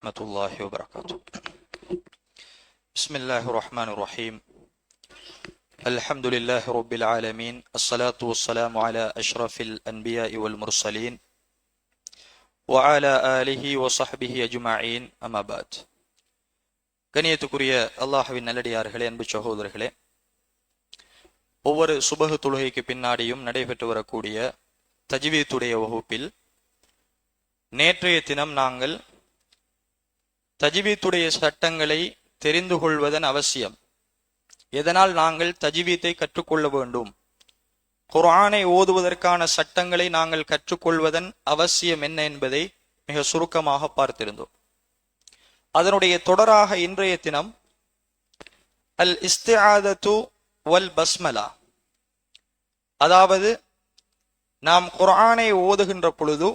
ورحمة الله وبركاته بسم الله الرحمن الرحيم الحمد لله رب العالمين الصلاة والسلام على أشرف الأنبياء والمرسلين وعلى آله وصحبه أجمعين أما بعد கணியத்துக்குரிய அல்லாஹுவின் நல்லடியார்களே அன்பு சகோதரர்களே ஒவ்வொரு சுபகு தொழுகைக்கு பின்னாடியும் நடைபெற்று வரக்கூடிய தஜ்வீத்துடைய வகுப்பில் நேற்றைய தினம் நாங்கள் தஜ்வீத்துடைய சட்டங்களை தெரிந்து கொள்வதன் அவசியம். எதனால் நாங்கள் தஜ்வீத்தை கற்றுக்கொள்ள வேண்டும்? குர்ஆனை ஓதுவதற்கான சட்டங்களை நாங்கள் கற்றுக்கொள்வதன் அவசியம் என்ன என்பதை மிக சுருக்கமாக பார்த்திருந்தோம். அதனுடைய தொடராக இன்றைய தினம் அல் இஸ்தியாதத்து வல் பஸ்மலா. அதாவது நாம் குர்ஆனை ஓதுகின்ற பொழுது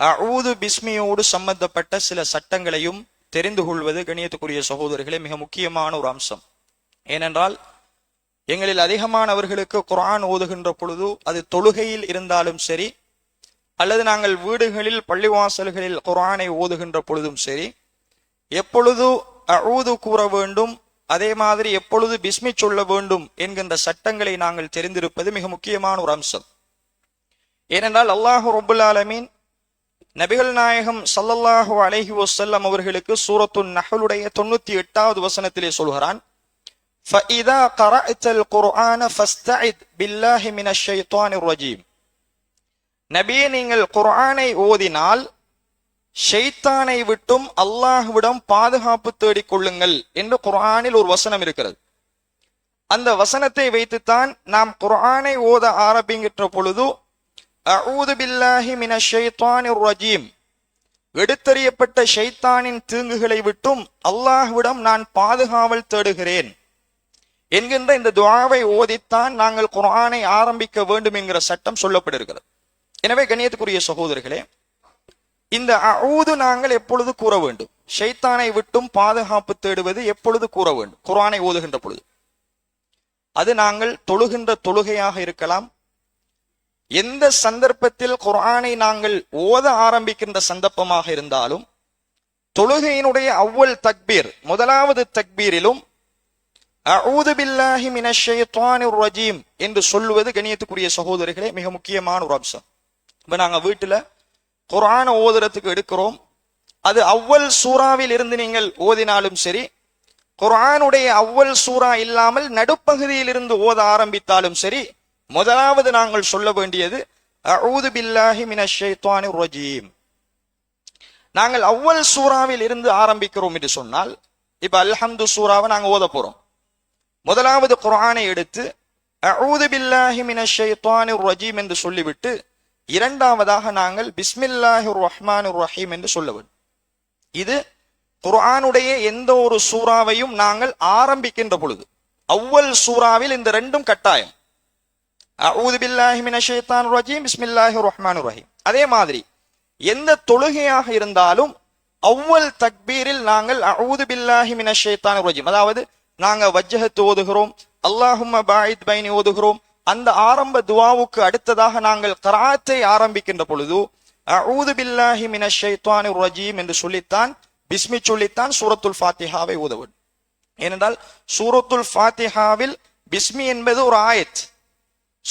அஊது பிஸ்மியோடு சம்பந்தப்பட்ட சில சட்டங்களையும் தெரிந்து கொள்வது கணியத்துக்குரிய சகோதரர்களே மிக முக்கியமான ஒரு அம்சம். ஏனென்றால் எங்களில் அதிகமானவர்களுக்கு குரான் ஓதுகின்ற பொழுது அது தொழுகையில் இருந்தாலும் சரி அல்லது நாங்கள் வீடுகளில் பள்ளிவாசல்களில் குரானை ஓதுகின்ற பொழுதும் சரி எப்பொழுது அழுது கூற வேண்டும் அதே மாதிரி எப்பொழுது பிஸ்மி சொல்ல வேண்டும் என்கின்ற சட்டங்களை நாங்கள் தெரிந்திருப்பது மிக முக்கியமான ஒரு அம்சம். ஏனென்றால் அல்லாஹு ரபுல் ஆலமீன் நபிகள் நாயகம் சல்லல்லாஹு அலைஹி வஸல்லம் அவர்களுக்கு சூரத்துன் நஹலுடைய தொண்ணூத்தி எட்டாவது வசனத்திலே சொல்கிறான் فَإِذَا قَرَأْتَ الْقُرْآنَ فَاسْتَعِذْ بِاللَّهِ مِنَ الشَّيْطَانِ الرَّجِيمِ நபியே நீங்கள் குர்ஆனை ஓதினால் ஷைத்தானை விட்டும் அல்லாஹ்விடம் பாதுகாப்பு தேடிக் கொள்ளுங்கள் என்று குர்ஆனில் ஒரு வசனம் இருக்கிறது அந்த வசனத்தை வைத்துத்தான் நாம் குர்ஆனை ஓத ஆரம்பிக்கின்ற பொழுது அஊது பில்லாஹி மின ஷைத்தானிர் ரஜீம் எடுத்தறியப்பட்ட ஷைத்தானின் தீங்குகளை விட்டும் அல்லாஹ்விடம் நான் பாதுகாவல் தேடுகிறேன். என்கின்ற இந்த துவாவை ஓதித்தான் நாங்கள் குரானை ஆரம்பிக்க வேண்டும் என்கிற சட்டம் சொல்லப்பட்டிருக்கிறது எனவே கணியத்துக்குரிய சகோதரர்களே இந்த அஊது நாங்கள் எப்பொழுது கூற வேண்டும்? ஷைத்தானை விட்டும் பாதுகாப்பு தேடுவது எப்பொழுது கூற வேண்டும்? குரானை ஓதுகின்ற பொழுது. அது நாங்கள் தொழுகின்ற தொழுகையாக இருக்கலாம் எந்த சந்தர்ப்பத்தில் குரானை நாங்கள் ஓத ஆரம்பிக்கின்ற சந்தர்ப்பமாக இருந்தாலும் தொழுகையினுடைய அவ்வல் தக்பீர் முதலாவது தக்பீரிலும் அஊது பில்லாஹி ரஜீம் என்று சொல்லுவது கணியத்துக்குரிய சகோதரிகளே மிக முக்கியமான ஒரு அம்சம். இப்ப நாங்க வீட்டுல குரான ஓதுறதுக்கு எடுக்கிறோம். அது அவ்வல் சூறாவில் இருந்து நீங்கள் ஓதினாலும் சரி குரானுடைய அவ்வல் சூறா இல்லாமல் நடுப்பகுதியில் இருந்து ஓத ஆரம்பித்தாலும் சரி முதலாவது நாங்கள் சொல்ல வேண்டியது அவுது பில்லாஹி மினஷேத்வானி ரஜீம். நாங்கள் அவ்வல் சூறாவில் இருந்து ஆரம்பிக்கிறோம் என்று சொன்னால் இப்ப அல்ஹம்து சூறாவை நாங்க ஓத போறோம். முதலாவது குரானை எடுத்து அவுது பில்லாஹி மினஷேத்வானி ரஜீம் என்று சொல்லிவிட்டு இரண்டாவதாக நாங்கள் பிஸ்மில்லாஹிர் ரஹ்மான் ரஹீம் என்று சொல்ல வேண்டும். இது குர்ஆனுடைய எந்த ஒரு சூறாவையும் நாங்கள் ஆரம்பிக்கின்ற பொழுது அவ்வல் சூறாவில் இந்த ரெண்டும் கட்டாயம். அஊது பில்லாஹி மினஷ் ஷைத்தானிர் ரஜீம் ரஹீம் அதே மாதிரி எந்த தொழுகையாக இருந்தாலும் அவ்வல் தக்பீரில் நாங்கள் அவுது பில்லாஹி மினஷ் ஷைத்தானிர் ரஜீம் அதாவது நாங்க வஜ்ஜகத்து ஓதுகிறோம் அல்லாஹும் பாயித் பைனி ஓதுகிறோம் அந்த ஆரம்ப துவாவுக்கு அடுத்ததாக நாங்கள் கராத்தை ஆரம்பிக்கின்ற பொழுது அவுது பில்லாஹி மினஷ் ஷைத்தானிர் ரஜீம் என்று சொல்லித்தான் பிஸ்மி சொல்லித்தான் சூரத்துல் ஃபாத்திஹாவை ஓதவன் ஏனென்றால் சூரத்துல் ஃபாத்திஹாவில் பிஸ்மி என்பது ஒரு ஆயத்.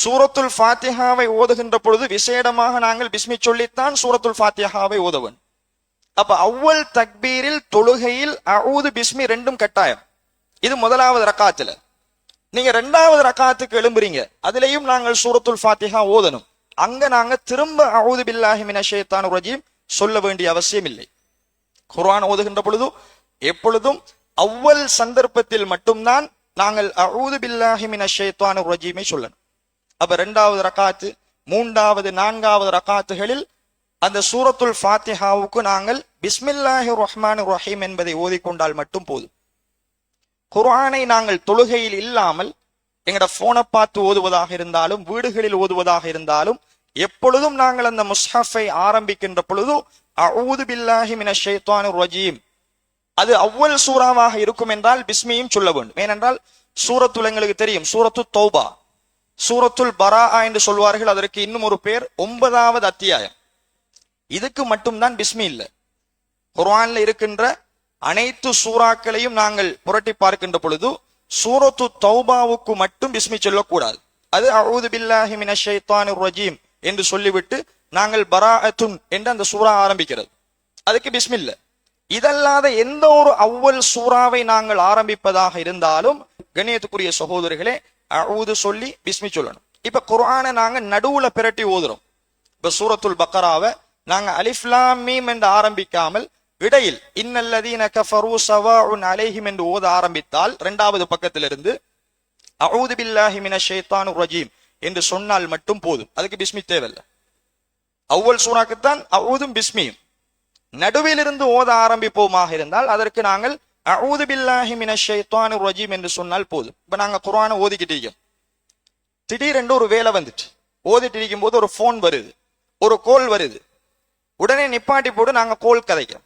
சூரத்துல் ஃபாத்திஹாவை ஓதுகின்ற பொழுது விசேடமாக நாங்கள் பிஸ்மி சொல்லித்தான் சூரத்துல் ஃபாத்திஹாவை ஓதவன் அப்ப அவ்வல் தக்பீரில் தொழுகையில் அவுது பிஸ்மி ரெண்டும் கட்டாயம். இது முதலாவது ரக்காத்துல. நீங்க ரெண்டாவது ரக்காத்துக்கு எழும்புறீங்க. அதுலயும் நாங்கள் சூரத்துல் ஃபாத்திஹா ஓதணும். அங்க நாங்க திரும்ப அவுது பில்லாஹி மினஷேத்தான் ரஜீம் சொல்ல வேண்டிய அவசியம் இல்லை குர்ஆன் ஓதுகின்ற பொழுது எப்பொழுதும் அவ்வல் சந்தர்ப்பத்தில் மட்டும்தான் நாங்கள் அவுது பில்லாஹி மினஷேத்தான் ரஜீமை சொல்லணும். அப்ப ரெண்டாவது ரக்காத்து மூன்றாவது நான்காவது ரக்காத்துகளில் அந்த சூரத்துல் ஃபாத்திஹாவுக்கு நாங்கள் பிஸ்மில்லாஹி ரஹ்மான் ரஹீம் என்பதை ஓதிக்கொண்டால் மட்டும் போதும். குர்ஆனை நாங்கள் தொழுகையில் இல்லாமல் எங்கட போனை பார்த்து ஓதுவதாக இருந்தாலும் வீடுகளில் ஓதுவதாக இருந்தாலும் எப்பொழுதும் நாங்கள் அந்த முஸ்ஹஃபை ஆரம்பிக்கின்ற பொழுது அவுது பில்லாஹி மின ஷேத்வானு ரஜீம். அது அவ்வல் சூறாவாக இருக்கும் என்றால் பிஸ்மியும் சொல்ல வேண்டும். ஏனென்றால் சூரத்துல் எங்களுக்கு தெரியும் சூரத்து தௌபா. சூரத்துல் பரா என்று சொல்வார்கள் அதற்கு இன்னும் ஒரு பேர் ஒன்பதாவது அத்தியாயம். இதுக்கு மட்டும்தான் பிஸ்மி இல்லை குர்வான்ல இருக்கின்ற அனைத்து சூறாக்களையும் நாங்கள் புரட்டி பார்க்கின்ற பொழுது சூரத்து தௌபாவுக்கு மட்டும் பிஸ்மி சொல்லக்கூடாது. அது அவுது பில்லாஹி மினஷ் ரஜீம் என்று சொல்லிவிட்டு நாங்கள் பராஅத்துன் என்று அந்த சூறா ஆரம்பிக்கிறது. அதுக்கு பிஸ்மில்ல. இதல்லாத எந்த ஒரு அவ்வல் சூறாவை நாங்கள் ஆரம்பிப்பதாக இருந்தாலும் கணியத்துக்குரிய சகோதரிகளே அவுது சொல்லி பிஸ்மி சொல்லணும். இப்ப குரானை நாங்க நடுவுல பிரட்டி ஓதுறோம். இப்ப சூரத்துல் பக்கராவை நாங்க அலிஃப்லாம் மீம் என்று ஆரம்பிக்காமல் இடையில் இன்னல்லதீன கஃபரு சவாஉன் அலைஹிம் என்று ஓத ஆரம்பித்தால் இரண்டாவது பக்கத்திலிருந்து அவுது பில்லாஹி மின ஷேத்தான் ரஜீம் என்று சொன்னால் மட்டும் போதும். அதுக்கு பிஸ்மி தேவையில்ல. அவ்வல் சூறாக்குத்தான் அவுதும் பிஸ்மியும். நடுவிலிருந்து ஓத ஆரம்பிப்போமாக இருந்தால் அதற்கு நாங்கள் அவுது பில்லாஹி மினஷ் ஷைத்தானிர் ரஜீம் என்று சொன்னால் போதும். இப்போ நாங்கள் குரானை ஓதிக்கிட்டு இருக்கோம். திடீரென்று ஒரு வேலை வந்துட்டு. ஓதிட்டு இருக்கும் போது ஒரு ஃபோன் வருது. ஒரு கோல் வருது. உடனே நிப்பாட்டி போட்டு நாங்கள் கோல் கதைக்கிறோம்.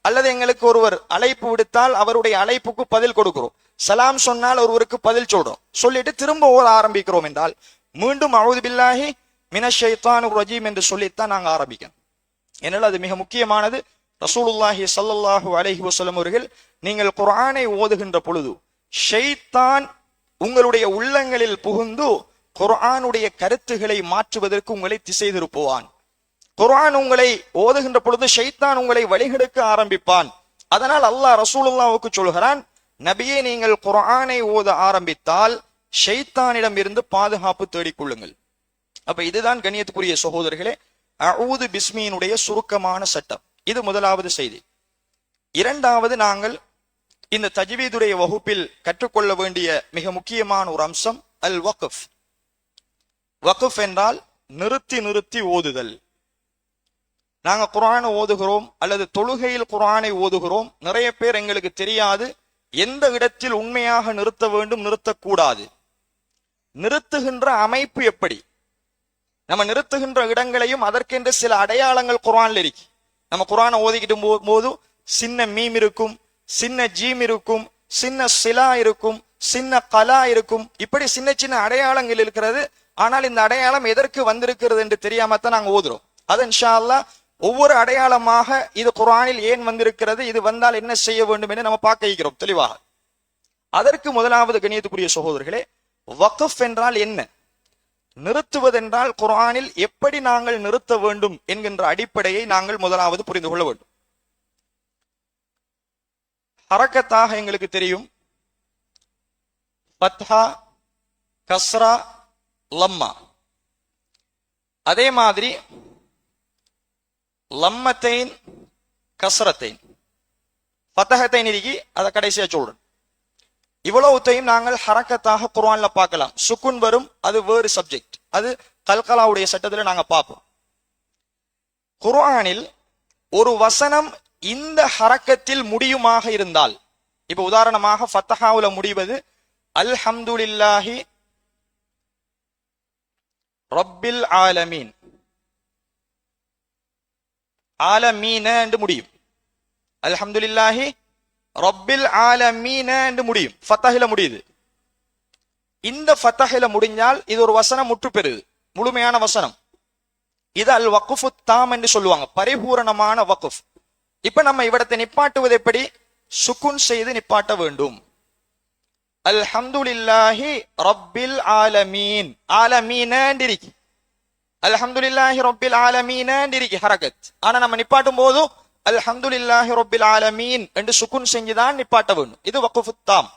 அல்லது எங்களுக்கு ஒருவர் அழைப்பு விடுத்தால் அவருடைய அழைப்புக்கு பதில் கொடுக்கிறோம். சலாம் சொன்னால் ஒருவருக்கு பதில் சொல்றோம். சொல்லிட்டு திரும்ப ஓத ஆரம்பிக்கிறோம் என்றால் மீண்டும் அவுது பில்லாஹி மினஷைத்தானு ரஜீம் என்று சொல்லித்தான் நாங்கள் ஆரம்பிக்கணும். என்னால் அது மிக முக்கியமானது. ரசூலுல்லாஹி சல்லல்லாஹு அலஹி வசலம் அவர்கள் நீங்கள் குரானை ஓதுகின்ற பொழுது ஷெய்தான் உங்களுடைய உள்ளங்களில் புகுந்து குர்ஆனுடைய கருத்துகளை மாற்றுவதற்கு உங்களை திசை திருப்புவான். குர்ஆன் உங்களை ஓதுகின்ற பொழுது ஷைத்தான் உங்களை வழிகெடுக்க ஆரம்பிப்பான். அதனால் அல்லாஹ் ரசூலுல்லாவுக்கு சொல்கிறான் நபியே நீங்கள் குர்ஆனை ஓத ஆரம்பித்தால் ஷைத்தானிடம் இருந்து பாதுகாப்பு தேடிக்கொள்ளுங்கள் அப்ப இதுதான் கண்ணியத்துக்குரிய சகோதரர்களே அவுது பிஸ்மியினுடைய சுருக்கமான சட்டம். இது முதலாவது செய்தி. இரண்டாவது நாங்கள் இந்த தஜ்வீதுடைய வகுப்பில் கற்றுக்கொள்ள வேண்டிய மிக முக்கியமான ஒரு அம்சம் அல் வக்குஃப் வக்குஃப் என்றால் நிறுத்தி நிறுத்தி ஓதுதல். நாங்க குரானை ஓதுகிறோம் அல்லது தொழுகையில் குரானை ஓதுகிறோம் நிறைய பேர் எங்களுக்கு தெரியாது. எந்த இடத்தில் உண்மையாக நிறுத்த வேண்டும் நிறுத்தக்கூடாது. நிறுத்துகின்ற அமைப்பு எப்படி? நம்ம நிறுத்துகின்ற இடங்களையும் அதற்கென்று சில அடையாளங்கள் குரான்ல இருக்கு. நம்ம குரானை ஓதிக்கிட்டு போ- போது சின்ன மீம் இருக்கும் சின்ன ஜீம் இருக்கும் சின்ன சிலா இருக்கும் சின்ன கலா இருக்கும். இப்படி சின்ன சின்ன அடையாளங்கள் இருக்கிறது. ஆனால் இந்த அடையாளம் எதற்கு வந்திருக்கிறது என்று தெரியாம தான் நாங்கள் ஓதுறோம். அது இன்ஷா ஒவ்வொரு அடையாளமாக இது குரானில் ஏன் வந்திருக்கிறது இது வந்தால் என்ன செய்ய வேண்டும் என்று நம்ம பார்க்க இருக்கிறோம் தெளிவாக. அதற்கு முதலாவது கணியத்துக்குரிய சகோதரர்களே வக்ஃப் என்றால் என்ன? நிறுத்துவதென்றால் குரானில் எப்படி நாங்கள் நிறுத்த வேண்டும் என்கின்ற அடிப்படையை நாங்கள் முதலாவது புரிந்து கொள்ள வேண்டும். ஹரக்கத்தாக எங்களுக்கு தெரியும். பத்ஹா கஸ்ரா லம்மா. அதே மாதிரி லம்மத்தைன் கஸ்ரத்தைன். பத்தகத்தை இருக்கி அதை கடைசியா சொல்றேன். இவ்வளவுத்தையும் நாங்கள் ஹரக்கத்தாக குர்வான்ல பார்க்கலாம். சுக்குன் வரும் அது வேறு சப்ஜெக்ட் அது கல்கலாவுடைய சட்டத்துல நாங்க பார்ப்போம். குர்ஆனில் ஒரு வசனம் இந்த ஹரக்கத்தில் முடியுமாக இருந்தால் இப்ப உதாரணமாக ஃபத்தஹாவுல முடிவது அல்ஹம்துலில்லாஹி ரப்பில் ஆலமீன். ஆலமீன என்று முடியும். அல்ஹம்துலில்லாஹி ரப்பில் ஆலமீன என்று முடியும். ஃபத்தஹில முடியுது. இந்த ஃபத்தஹில முடிஞ்சால் இது ஒரு வசனம் முற்று பெறுது. முழுமையான வசனம். இது அல் வக்குஃபு தாம் என்று சொல்லுவாங்க. பரிபூரணமான வக்குஃப் இப்ப நம்ம இவ்விடத்தை நிப்பாட்டுவது எப்படி? சுக்குன் செய்து நிப்பாட்ட வேண்டும். அல்ஹம்துலில்லாஹி ரப்பில் ஆலமீன். ஆலமீன அல்ஹம்துலில்லாஹி ரப்பில் ஆலமீன ஹரகத். ஆனா நம்ம நிப்பாட்டும் போதும் அல்ஹம்துலில்லாஹி ரொபில் ஆலமீன் என்று சுக்குன் செஞ்சுதான் நிப்பாட்ட வேண்டும் இது வக்குஃபுத்தாம்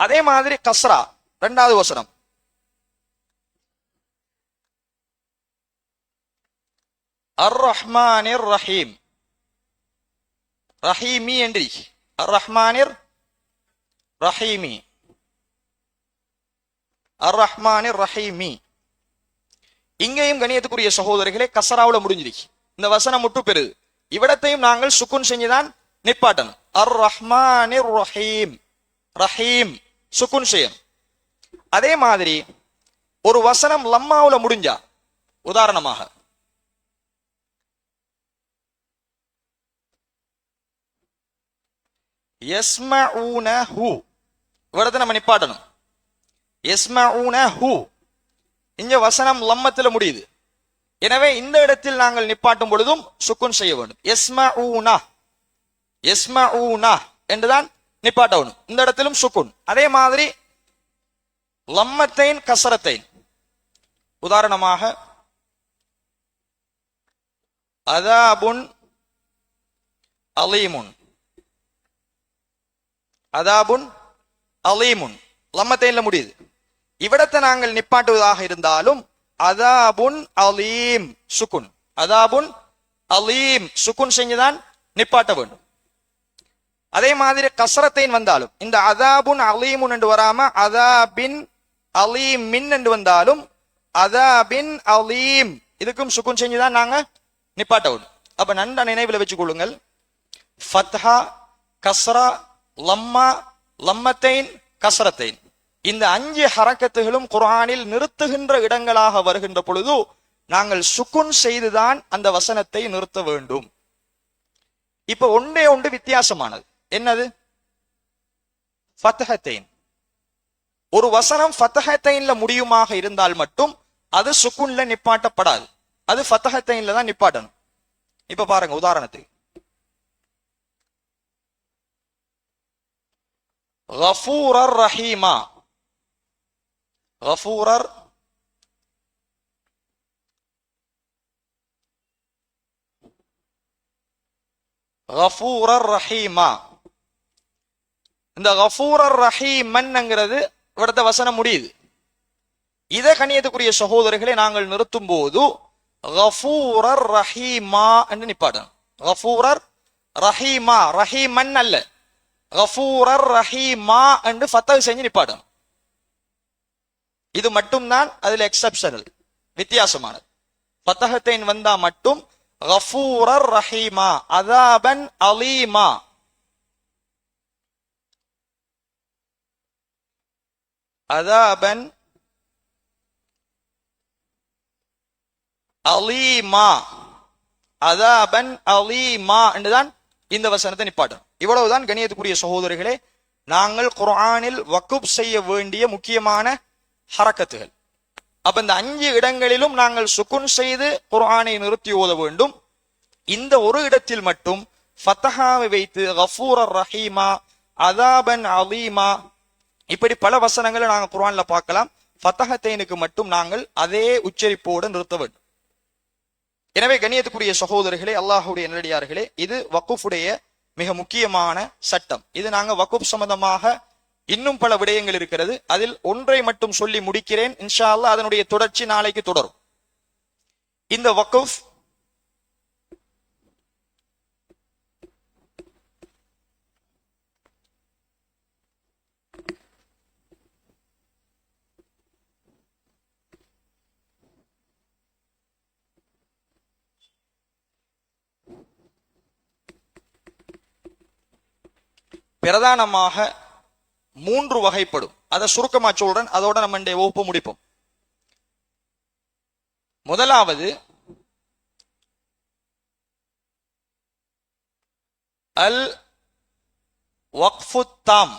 அதே மாதிரி கஸ்ரா ரெண்டாவது வசனம். அர் ரஹ்மானிர் ரஹீம் ரஹீமி என்று. அர் ரஹ்மானிர் ரஹீமி அர் ரஹ்மானிர் ரஹீமி இங்கேயும் கணியத்துக்குரிய சகோதரிகளே கசராவில் முடிஞ்சிருக்கு இந்த வசனம் முட்டு பெறுது. இவ்விடத்தையும் நாங்கள் சுக்குன் செஞ்சுதான் நிப்பாட்டணும். அர் ரஹ்மான் ரஹீம். ரஹீம் சுக்குன் செய்யணும். அதே மாதிரி ஒரு வசனம் லம்மாவுல முடிஞ்சா உதாரணமாக. யஸ்மஊனஹு இவரத்தை நம்ம நிப்பாட்டணும். யஸ்மஊனஹு இங்க வசனம் லம்மத்துல முடியுது. எனவே இந்த இடத்தில் நாங்கள் நிப்பாட்டும் பொழுதும் சுக்குன் செய்ய வேண்டும். எஸ்ம ஊனா எஸ்ம ஊனா என்றுதான் நிப்பாட்ட இந்த இடத்திலும் சுக்குன். அதே மாதிரி லம்மத்தைன் கசரத்தைன். உதாரணமாக அதாபுன் அலீமுன். அதாபுன் அலீமுன். லம்மத்தைன்ல முடியுது. இவ்விடத்தை நாங்கள் நிப்பாட்டுவதாக இருந்தாலும் அதாபுன் அலீம் சுக்குன் அதாபுன் அலீம் சுக்குன் செஞ்சுதான் நிப்பாட்ட வேண்டும். அதே மாதிரி கசரத்தைன் வந்தாலும் இந்த அதாபுன் அலீமுன் என்று வராம அதாபின் அலீம் மின் என்று வந்தாலும் அதாபின் அலீம் இதுக்கும் சுக்குன் செஞ்சுதான் நாங்க நிப்பாட்ட வேண்டும். அப்ப நன்றா நினைவில் வச்சு கொள்ளுங்கள். ஃபத்ஹா கஸ்ரா லம்மா லம்மத்தைன் கசரத்தைன். இந்த அஞ்சு ஹரக்கத்துகளும் குர்ஆனில் நிறுத்துகின்ற இடங்களாக வருகின்ற பொழுது நாங்கள் சுக்குன் செய்துதான் அந்த வசனத்தை நிறுத்த வேண்டும். இப்ப ஒன்றே ஒன்று வித்தியாசமானது. என்னது? ஃபத்ஹத்தைன் ஒரு வசனம் ஃபத்தஹத்தைன்ல முடியுமாக இருந்தால் மட்டும் அது சுக்குன்ல நிப்பாட்டப்படாது. அது ஃபத்தஹத்தைன்ல தான் நிப்பாட்டணும். இப்ப பாருங்க உதாரணத்துக்கு. கஃபூரர் ரஹீமா. கஃபூரர். கஃபூரர் ரஹீமா. இந்த கஃபூரர் ரஹீமன்ங்கிறது இவிடத்த வசனம் முடியுது. இதை கணியத்துக்குரிய சகோதரர்களை நாங்கள் நிறுத்தும் போது கஃபூரர் ரஹீமா என்று நிப்பாடு கஃபூரர் ரஹீமா ரஹீமன் அல்ல. கஃபூரர் ரஹீமா என்று ஃபத்தஹ் செஞ்சு நிப்பாடு இது மட்டும்தான் அதுல எக்ஸப்ஷனல் வித்தியாசமானது. பத்தகத்தைன் வந்தா மட்டும் கஃபூரர் ரஹீமா அதாபன் அலீமா. அதாபன் அலீமா. அதாபன் அலீமா என்றுதான் இந்த வசனத்தை நிப்பாட்டும் இவ்வளவுதான் கணியத்துக்குரிய சகோதரிகளே நாங்கள் குர்ஆனில் வக்குப் செய்ய வேண்டிய முக்கியமான ஹரக்கத்துகள். அப்ப இந்த அஞ்சு இடங்களிலும் நாங்கள் சுக்குன் செய்து குர்ஆனை நிறுத்தி ஓத வேண்டும். இந்த ஒரு இடத்தில் மட்டும் ஃபத்தஹாவை வைத்து கஃபூரர் ரஹீமா அதாபன் அலீமா இப்படி பல வசனங்களை நாங்கள் குர்ஆன்ல பார்க்கலாம். ஃபத்தஹத்தைனுக்கு மட்டும் நாங்கள் அதே உச்சரிப்போடு நிறுத்த வேண்டும். எனவே கண்ணியத்துக்குரிய சகோதரர்களே அல்லாஹுடைய நல்லடியார்களே இது வக்குஃபுடைய மிக முக்கியமான சட்டம். இது நாங்கள் வக்குப் சம்பந்தமாக இன்னும் பல விடயங்கள் இருக்கிறது. அதில் ஒன்றை மட்டும் சொல்லி முடிக்கிறேன். இன்ஷா அல்லாஹ் அதனுடைய தொடர்ச்சி நாளைக்கு தொடரும். இந்த வக்கஃப் பிரதானமாக மூன்று வகைப்படும். அதை சுருக்கமா சொல்றேன் அதோட நம்ம இந்த வகுப்பு முடிப்போம். முதலாவது அல் வக்ஃபுத்தாம்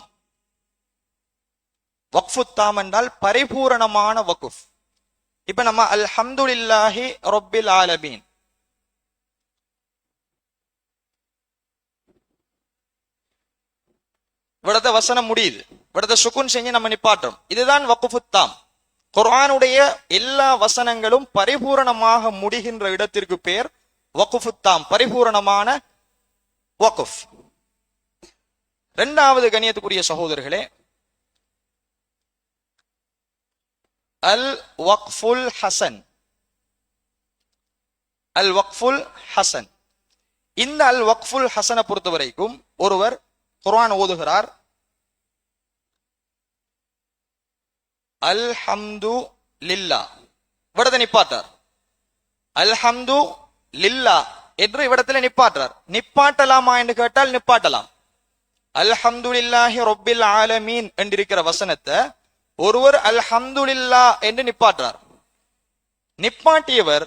வக்ஃபுத்தாம் என்றால் பரிபூரணமான வக்குஃப் இப்ப நம்ம அல்ஹம்துலில்லாஹி ரொப்பில் ஆலமீன். இவிடத்த வசனம் முடியுது. இவிடத்த சுக்குன் செஞ்சு நம்ம நிப்பாட்டோம் இதுதான் வக்குஃபுத்தாம். குர்ஆனுடைய எல்லா வசனங்களும் பரிபூரணமாக முடிகின்ற இடத்திற்கு பேர் வக்குஃபுத்தாம். பரிபூரணமான வக்குஃப். இரண்டாவது கணியத்துக்குரிய சகோதரர்களே அல் வக்ஃபுல் ஹசன். அல் வக்ஃபுல் ஹசன். இந்த அல் வக்ஃபுல் ஹசனை பொறுத்த வரைக்கும் ஒருவர் குர்ஆன் ஓதுகிறார். அல்ஹம்து லில்லா. இவிடத்தை நிப்பாட்டார். அல்ஹம்து லில்லா. என்று இவ்விடத்துல நிப்பாட்டார் நிப்பாட்டலாமா என்று கேட்டால் நிப்பாட்டலாம். அல்ஹம்துலில்லாஹி ரொப்பில் ஆலமீன் என்றிருக்கிற வசனத்தை ஒருவர் அல்ஹம்துலில்லா என்று நிப்பாட்டார் நிப்பாட்டியவர்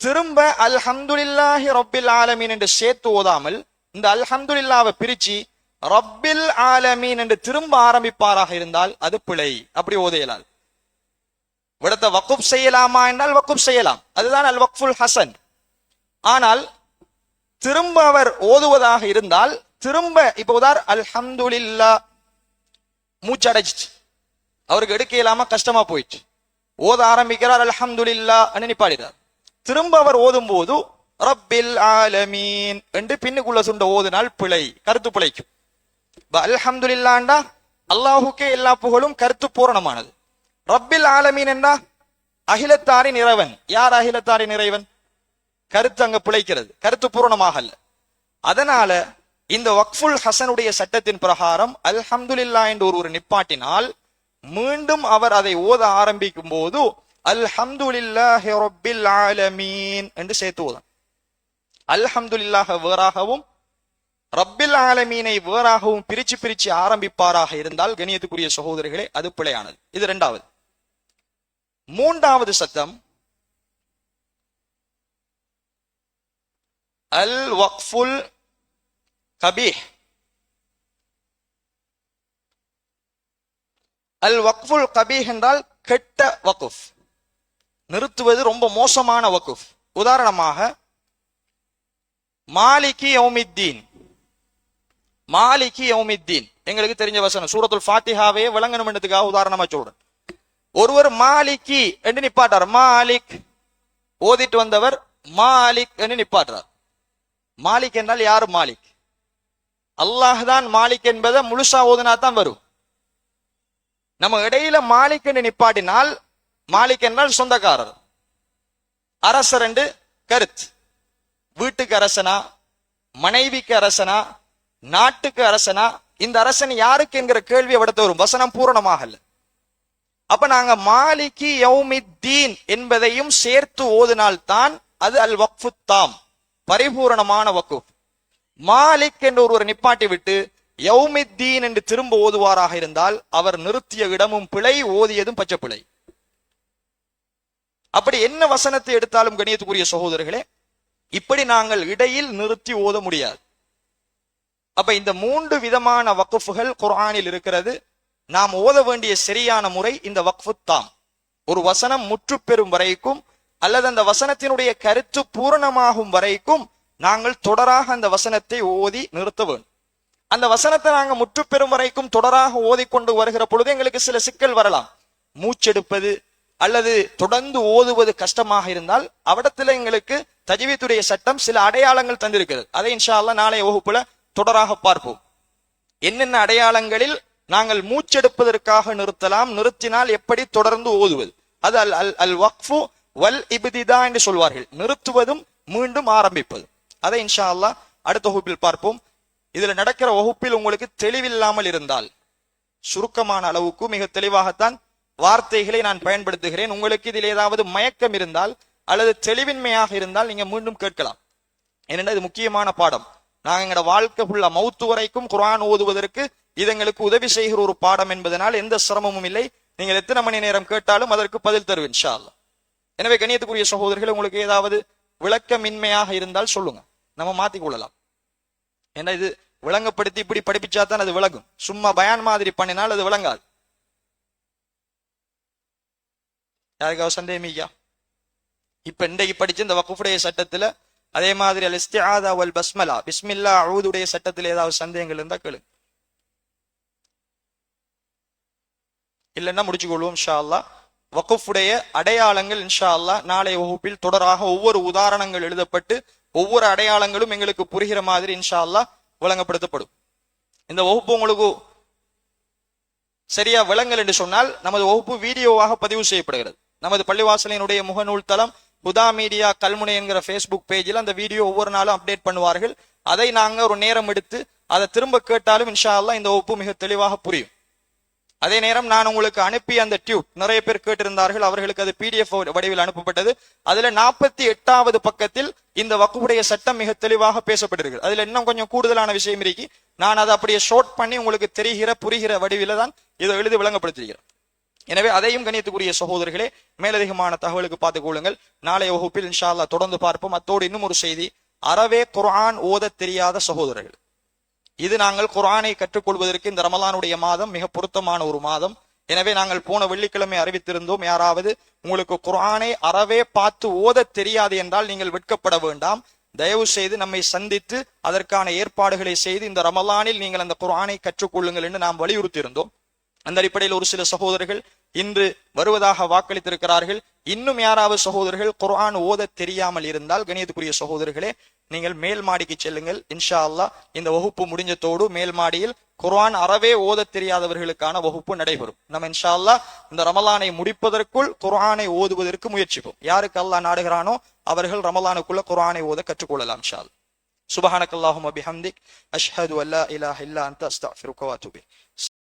திரும்ப அல்ஹம்துலில்லாஹி ரொப்பில் ஆலமீன் என்று சேர்த்து ஓதாமல் இந்த அல்ஹம்துலில்லாவை பிரிச்சு ரப்பில் ஆலமீன் என்று திரும்ப ஆரம்பிப்பாராக இருந்தால் அது பிழை. அப்படி ஓதையலால். விடத்தை வக்குப் செய்யலாமா என்றால் வக்குப் செய்யலாம். அதுதான் அல் வக்ஃபுல் ஹசன். ஆனால் திரும்ப அவர் ஓதுவதாக இருந்தால் திரும்ப இப்போ உதார் அல்ஹம்துலில்லா மூச்சடைச்சிச்சு அவருக்கு எடுக்க இல்லாம கஷ்டமா போயிடுச்சு. ஓத ஆரம்பிக்கிறார் அல்ஹம்துலில்லா நிப்பாடுறார் திரும்ப அவர் ஓதும் போது ரப்பில் ஆலமீன் என்று பின்னுக்குள்ள சுண்ட ஓதுனால் பிழை கருத்து பிழைக்கும். அல்ஹம்துலில்லாண்டா அல்லாஹுக்கே எல்லா புகழும் கருத்து பூரணமானது ரப்பில் ஆலமீன் என்றா அகிலத்தாரின் இறைவன் யார் அகிலத்தாரின் இறைவன் கருத்து அங்க பிழைக்கிறது கருத்து பூரணமாக அல்ல அதனால இந்த வக்ஃபுல் ஹசனுடைய சட்டத்தின் பிரகாரம் அல்ஹம்துலில்லா என்று ஒருவர் நிப்பாட்டினால் மீண்டும் அவர் அதை ஓத ஆரம்பிக்கும் போது அல்ஹம்துலில்லாஹி ரப்பில் ஆலமீன் என்று சேர்த்து ஓதான் அல்ஹம்துலில்லாஹ வேறாகவும் ரப்பில் ஆலமீனை வேறாகவும் பிரிச்சு பிரிச்சு ஆரம்பிப்பாராக இருந்தால் கணியத்துக்குரிய சகோதரிகளே அது பிழையானது. இது இரண்டாவது. மூன்றாவது சத்தம் அல் வக்ஃபுல் கபீஹ். அல் வக்ஃபுல் கபீஹ் என்றால் கெட்ட வக்குஃப் நிறுத்துவது ரொம்ப மோசமான வக்குஃப் உதாரணமாக மாலிகி யௌமித்தீன். மாலிகி யௌமித்தீன். எங்களுக்கு தெரிஞ்ச வசனம். சூரத்துல் ஃபாத்திஹாவே விளங்கணும்ன்றதுக்காக உதாரணமா சொல்றேன். ஒருவர் மாலிகி என்று நிப்பாட்டார். மாலிக் ஓதிட்டு வந்தவர் மாலிக் என்று நிப்பாட்டார் மாலிக் என்றால் யார் மாலிக்? அல்லாஹ் தான் மாலிக் என்பதை முழுசா ஓதுனா தான் வரும். நம்ம இடையில மாலிக் என்று நிப்பாட்டினால் மாலிக் என்றால் சொந்தக்காரர். அரசர் என்று கருத்து. வீட்டுக்கு அரசனா? மனைவிக்கு அரசனா? நாட்டுக்கு அரசனா இந்த அரசன் யாருக்கு என்கிற கேள்வி விடத்த வரும் வசனம் பூரணமாக அப்ப நாங்க மாலிகி யௌமித்தீன் என்பதையும் சேர்த்து ஓதினால்தான் அது அல் வக்ஃபு தாம் பரிபூரணமான வக்கு மாலிக் என்று ஒருவர் நிப்பாட்டி விட்டு யௌமித்தீன் என்று திரும்ப ஓதுவாராக இருந்தால் அவர் நிறுத்திய இடமும் பிழை ஓதியதும் பச்சை பிழை. அப்படி என்ன வசனத்தை எடுத்தாலும் கணியத்துக்குரிய சகோதரர்களே இப்படி நாங்கள் இடையில் நிறுத்தி ஓத முடியாது. அப்ப இந்த மூன்று விதமான வக்குஃபுகள் குர்ஆனில் இருக்கிறது. நாம் ஓத வேண்டிய சரியான முறை இந்த வக்ஃபு தாம். ஒரு வசனம் முற்று பெறும் வரைக்கும் அல்லது அந்த வசனத்தினுடைய கருத்து பூரணமாகும் வரைக்கும் நாங்கள் தொடராக அந்த வசனத்தை ஓதி நிறுத்த வேண்டும். அந்த வசனத்தை நாங்க முற்று பெறும் வரைக்கும் தொடராக ஓதிக்கொண்டு வருகிற பொழுது எங்களுக்கு சில சிக்கல் வரலாம். மூச்செடுப்பது அல்லது தொடர்ந்து ஓதுவது கஷ்டமாக இருந்தால் அவடத்துல எங்களுக்கு தஜ்வீத்துடைய சட்டம் சில அடையாளங்கள் தந்திருக்கிறது. அதை இன்ஷா அல்லாஹ் நாளைய வகுப்புல தொடராக பார்ப்போம். என்னென்ன அடையாளங்களில் நாங்கள் மூச்செடுப்பதற்காக நிறுத்தலாம் நிறுத்தினால் எப்படி தொடர்ந்து ஓதுவது? அது அல் அல் அல் வக்ஃபு வல் இபிதிதா என்று சொல்வார்கள். நிறுத்துவதும் மீண்டும் ஆரம்பிப்பதும். அதை இன்ஷா அல்லாஹ் அடுத்த வகுப்பில் பார்ப்போம். இதுல நடக்கிற வகுப்பில் உங்களுக்கு தெளிவில்லாமல் இருந்தால் சுருக்கமான அளவுக்கு மிக தெளிவாகத்தான் வார்த்தைகளை நான் பயன்படுத்துகிறேன். உங்களுக்கு இதில் ஏதாவது மயக்கம் இருந்தால் அல்லது தெளிவின்மையாக இருந்தால் நீங்க மீண்டும் கேட்கலாம். ஏனென்றால் இது முக்கியமான பாடம். நாங்கள் எங்களோட வாழ்க்கை ஃபுல்லா மௌத்து வரைக்கும் குரான் ஓதுவதற்கு இது எங்களுக்கு உதவி செய்கிற ஒரு பாடம் என்பதனால் எந்த சிரமமும் இல்லை. நீங்கள் எத்தனை மணி நேரம் கேட்டாலும் அதற்கு பதில் தருவேன் ஷால்லா எனவே கணியத்துக்குரிய சகோதரர்கள் உங்களுக்கு ஏதாவது விளக்கமின்மையாக இருந்தால் சொல்லுங்க. நம்ம மாத்தி கொள்ளலாம். ஏன்னா இது விளங்கப்படுத்தி இப்படி படிப்பிச்சா தான் அது விளங்கும். சும்மா பயான் மாதிரி பண்ணினால் அது விளங்காது. யாருக்காவது சந்தேகமிக்கா இப்ப இன்றைக்கு படிச்ச இந்த வகுப்புடைய சட்டத்துல அதே மாதிரி அல் இஸ்திஆதா வல் பஸ்மலா பிஸ்மில்லா அவுதுடைய சட்டத்தில் ஏதாவது சந்தேகங்கள் இருந்தா கேளுங்க இல்லைன்னா முடிச்சு கொள்வோம் இன்ஷா அல்லாஹ் வகுஃபுடைய அடையாளங்கள் இன்ஷா அல்லாஹ் நாளை வகுப்பில் தொடராக ஒவ்வொரு உதாரணங்கள் எழுதப்பட்டு ஒவ்வொரு அடையாளங்களும் எங்களுக்கு புரிகிற மாதிரி இன்ஷா அல்லாஹ் வழங்கப்படுத்தப்படும் இந்த வகுப்பு உங்களுக்கு சரியா விளங்கல் என்று சொன்னால் நமது வகுப்பு வீடியோவாக பதிவு செய்யப்படுகிறது. நமது பள்ளிவாசலினுடைய முகநூல் தளம் புதா மீடியா கல்முனை என்கிற ஃபேஸ்புக் பேஜில் அந்த வீடியோ ஒவ்வொரு நாளும் அப்டேட் பண்ணுவார்கள். அதை நாங்க ஒரு நேரம் எடுத்து அதை திரும்ப கேட்டாலும் இன்ஷா அல்லா இந்த ஒப்பு மிக தெளிவாக புரியும். அதே நேரம் நான் உங்களுக்கு அனுப்பிய அந்த டியூப் நிறைய பேர் கேட்டிருந்தார்கள் அவர்களுக்கு அது பிடிஎஃப் வடிவில் அனுப்பப்பட்டது. அதுல நாற்பத்தி எட்டாவது பக்கத்தில் இந்த வக்குடைய சட்டம் மிக தெளிவாக பேசப்பட்டிருக்கு அதுல இன்னும் கொஞ்சம் கூடுதலான விஷயம் இருக்கு. நான் அதை அப்படியே ஷோட் பண்ணி உங்களுக்கு தெரிகிற புரிகிற வடிவில தான் இதை எழுதி விளங்கப்படுத்துகிறேன். எனவே அதையும் கணியத்துக்குரிய சகோதரர்களே மேலதிகமான தகவலுக்கு பார்த்துக்கொள்ளுங்கள் நாளைய வகுப்பில் இன்ஷா தொடர்ந்து பார்ப்போம். அத்தோடு இன்னும் ஒரு செய்தி. அறவே குரான் ஓத தெரியாத சகோதரர்கள். இது நாங்கள் குரானை கற்றுக்கொள்வதற்கு இந்த ரமலானுடைய மாதம் மிக பொருத்தமான ஒரு மாதம். எனவே நாங்கள் போன வெள்ளிக்கிழமை அறிவித்திருந்தோம். யாராவது உங்களுக்கு குரானை அறவே பார்த்து ஓதத் தெரியாது என்றால் நீங்கள் வெட்கப்பட வேண்டாம். தயவு செய்து நம்மை சந்தித்து அதற்கான ஏற்பாடுகளை செய்து இந்த ரமலானில் நீங்கள் அந்த குரானை கற்றுக்கொள்ளுங்கள் என்று நாம் வலியுறுத்தி இருந்தோம் அந்த அடிப்படையில் ஒரு சில சகோதரர்கள் இன்று வருவதாக வாக்களித்திருக்கிறார்கள். இன்னும் யாராவது சகோதரர்கள் குரான் ஓத தெரியாமல் இருந்தால் கணியத்துக்குரிய சகோதரர்களே நீங்கள் மேல் மாடிக்கு செல்லுங்கள். இன்ஷா அல்லாஹ் இந்த வகுப்பு முடிஞ்சதோடு மேல் மாடியில் குர்ஆன் அறவே ஓத தெரியாதவர்களுக்கான வகுப்பு நடைபெறும். நம்ம இன்ஷா அல்லாஹ் இந்த ரமலானை முடிப்பதற்குள் குர்ஆனை ஓதுவதற்கு முயற்சிப்போம். யாருக்கு அல்லாஹ் நாடுகிறானோ அவர்கள் ரமலானுக்குள்ள குர்ஆனை ஓத கற்றுக்கொள்ளலாம் இன்ஷா அல்லா சுபஹானக் அல்லாஹும் அபிஹம்திக் அஷ்ஹது அல்லா இலாஹ இல்லா அந்த அஸ்தக்ஃபிருக்க